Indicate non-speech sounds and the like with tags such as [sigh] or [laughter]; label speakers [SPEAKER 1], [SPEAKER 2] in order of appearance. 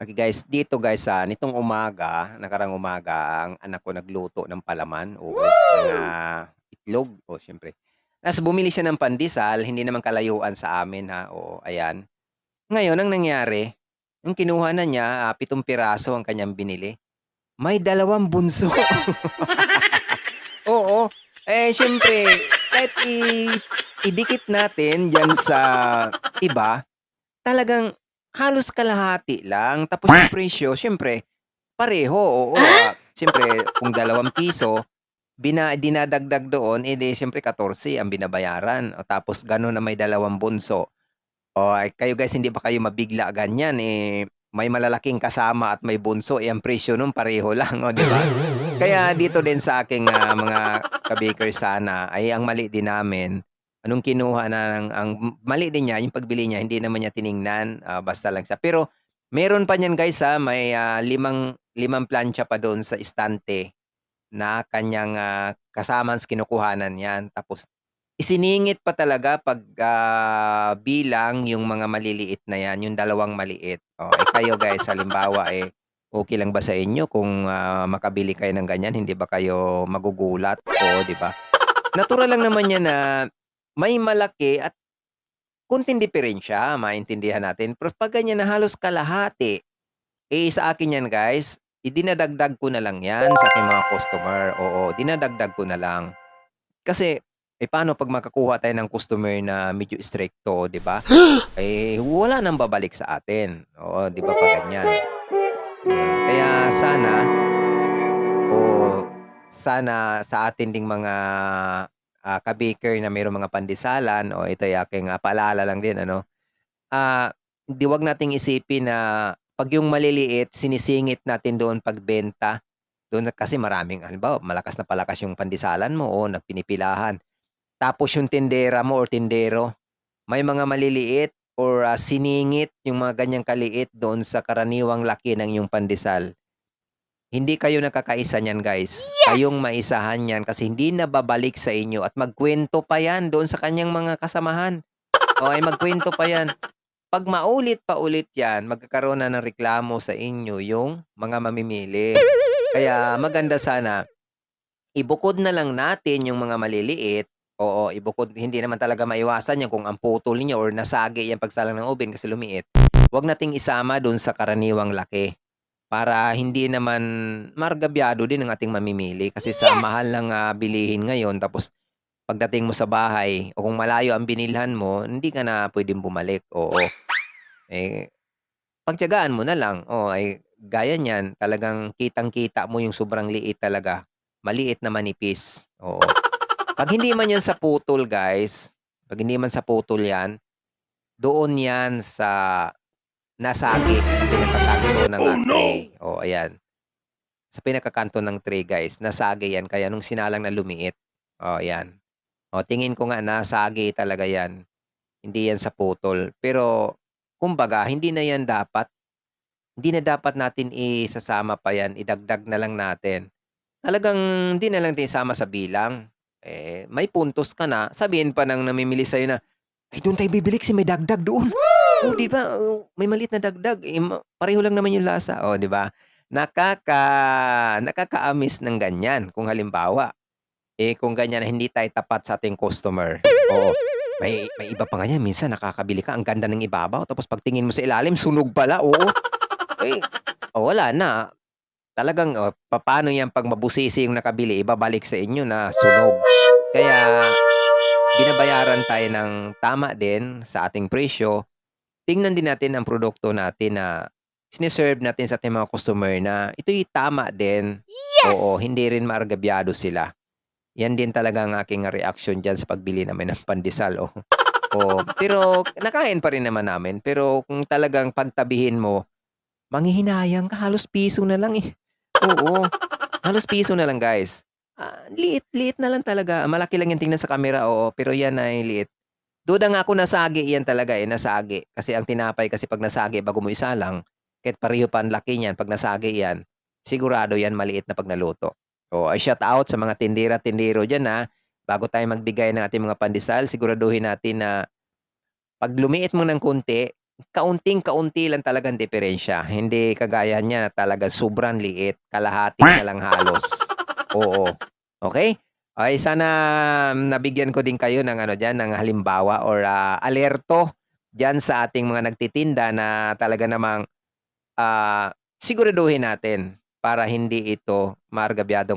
[SPEAKER 1] Okay guys, dito guys, ah, nitong umaga, nakarang umaga, ang anak ko nagluto ng palaman, oo, mga itlog, o siyempre. Ta's bumili siya ng pandesal, hindi naman kalayuan sa amin ha, oo, ayan. Ngayon ang nangyari, nung kinuha na niya, ah, 7 piraso ang kanyang binili, may dalawang bunso. [laughs] Oo, eh, siyempre kahit i idikit natin diyan sa iba, talagang halos kalahati lang. Tapos yung presyo siyempre pareho, oo, ah, siyempre kung ₱2 bina dinadagdag doon, eh, di siyempre 14 ang binabayaran. O tapos gano'n na may dalawang bunso. O ay kayo guys hindi ba kayo mabigla ganyan, eh, may malalaking kasama at may bunso, eh, ang presyo nun pareho lang, [laughs] oh, 'di ba? Kaya dito din sa aking, ah, mga ka-baker sana ay ang mali din namin, nung kinuha na ng ang mali din niya yung pagbili niya hindi naman niya tiningnan, ah, basta lang siya. Pero meron pa niyan guys, ah, may, ah, limang limang plantsa pa do'n sa istante na kanyang, ah, kasamang kinukuhanan niyan. Tapos isiningit pa talaga 'pag, ah, bilang yung mga maliliit na 'yan, yung dalawang maliit. Oh, eh, kayo guys halimbawa, eh, okey lang ba sa inyo kung, ah, makabili kayo ng ganyan, hindi ba kayo magugulat? Oo, 'di ba? Natural lang naman 'yan na may malaki at konting diperensiya, maintindihan natin. Pero 'pag ganyan na halos kalahati, eh, sa akin 'yan guys, idinadagdag ko na lang 'yan sa aking mga customer, oo, dinadagdag ko na lang. Kasi, eh, paano 'pag makakuha tayo ng customer na medyo istrikto, 'di ba? [gasps] Eh, wala ng babalik sa atin, oo, 'di ba 'pag ganyan. Kaya sana o sana sa atin ding mga, ah, ka-baker na mayroong mga pandesalan o ito'y aking, ah, paalala lang din ano, ah, 'di 'wag nating isipin na 'pag yung maliliit sinisingit natin doon pagbenta, doon kasi maraming halimbawa malakas na palakas yung pandesalan mo o na pinipilahan. Tapos yung tindera mo or tindero, may mga maliliit or, ah, siningit yung mga ganyang kaliit doon sa karaniwang laki ng iyong pandesal. Hindi kayo nagkakaisa niyan guys, kayong maisahan 'yan kasi hindi na babalik sa inyo at magkuwento pa 'yan doon sa kaniyang mga kasamahan. O ay magkuwento pa 'yan. 'Pag maulit pa ulit 'yan, magkakaroon na ng reklamo sa inyo yung mga mamimili. Kaya maganda sana, ibukod na lang natin yung mga maliliit, oo, ibukod hindi naman talaga maiwasan 'yan kung ang putol niyo or nasagi 'yang pagsalang ng ubin kasi lumiit, 'wag nating isama do'n sa karaniwang laki. Para hindi naman maargabyado din ang ating mamimili. Kasi sa mahal ng, ah, bilihin ngayon tapos pagdating mo sa bahay o kung malayo ang binilhan mo, hindi ka na puwedeng bumalik, oo. Eh, pagtiyagaan mo na lang, oo, ay gaya niyan talagang kitang-kita mo yung sobrang liit talaga, maliit na manipis, oo. 'Pag hindi man 'yan sa putol guys, 'pag hindi man sa putol 'yan, doon 'yan sa nasagi sa pinakakanto ng,
[SPEAKER 2] Oh
[SPEAKER 1] ah,
[SPEAKER 2] no!
[SPEAKER 1] tray, oh, ayan. Sa pinakakanto ng tray guys, nasagi 'yan kaya nung sinalang na lumiit, oh, 'yan. Oh, tingin ko nga nasagi talaga 'yan, hindi 'yan sa putol. Pero kumbaga hindi na 'yan dapat hindi na dapat natin isasama pa 'yan, idagdag na lang natin. Talagang hindi na lang din isama sa bilang. Eh, may puntos ka na, sabihin pa ng namimili sa'yo na, "Ay do'n tayo bibili kasi may dagdag doon." [laughs] Oh, 'di ba, oh, may maliit na dagdag, eh, pareho lang naman yung lasa, oh, 'di ba? Nakaka nakaka-amiss ng ganyan kung halimbawa, eh, kung ganyan hindi tayo tapat sa ating customer, oo. May may iba pa nga minsan nakakabili ka ang ganda ng ibabaw tapos pagtingin mo sa ilalim sunog pala, oo. Eh, oh, wala na. Talagang, oh, papaano 'yan 'pag mabusisi yung nakabili, ibabalik sa inyo na sunog. Kaya binabayaran tayo ng tama din sa ating presyo. Tingnan din natin ang produkto natin na sine-serve natin sa ating mga customer na ito'y tama din. Oo, hindi rin maargabyado sila. 'Yan din talaga ang aking reaksyon diyan sa pagbili namin ng pandesal, oh. [laughs] Oo, pero nakain pa rin naman namin. Pero kung talagang pagtabihin mo, manghihinayang ka halos piso na lang, eh. Oo, halos piso na lang guys. Ah, liit, liit na lang talaga. Malaki lang 'yan tingnan sa camera, oo, pero 'yan ay liit. Duda nga ako nasagi 'yan talaga, eh, nasagi. Kasi ang tinapay kasi 'pag nasagi bago mo isalang, kahit pareho pa ang laki niyan 'pag nasagi 'yan, sigurado 'yan maliit na 'pag naluto. Oo, ay shout out sa mga tindera-tindero diyan, ah. Bago tayo magbigay ng ating mga pandesal siguraduhin natin na 'pag lumiit man ng konti, kaunting-kaunti lang talagang diferensya. Hindi kagaya niya na talagang sobrang liit, kalahati na lang halos. [laughs] Oo, okey? Ay sana nabigyan ko din kayo ng ano diyan, ng halimbawa or, ah, alerto diyan sa ating mga nagtitinda na talaga namang, ah, siguraduhin natin para hindi ito maargabyadong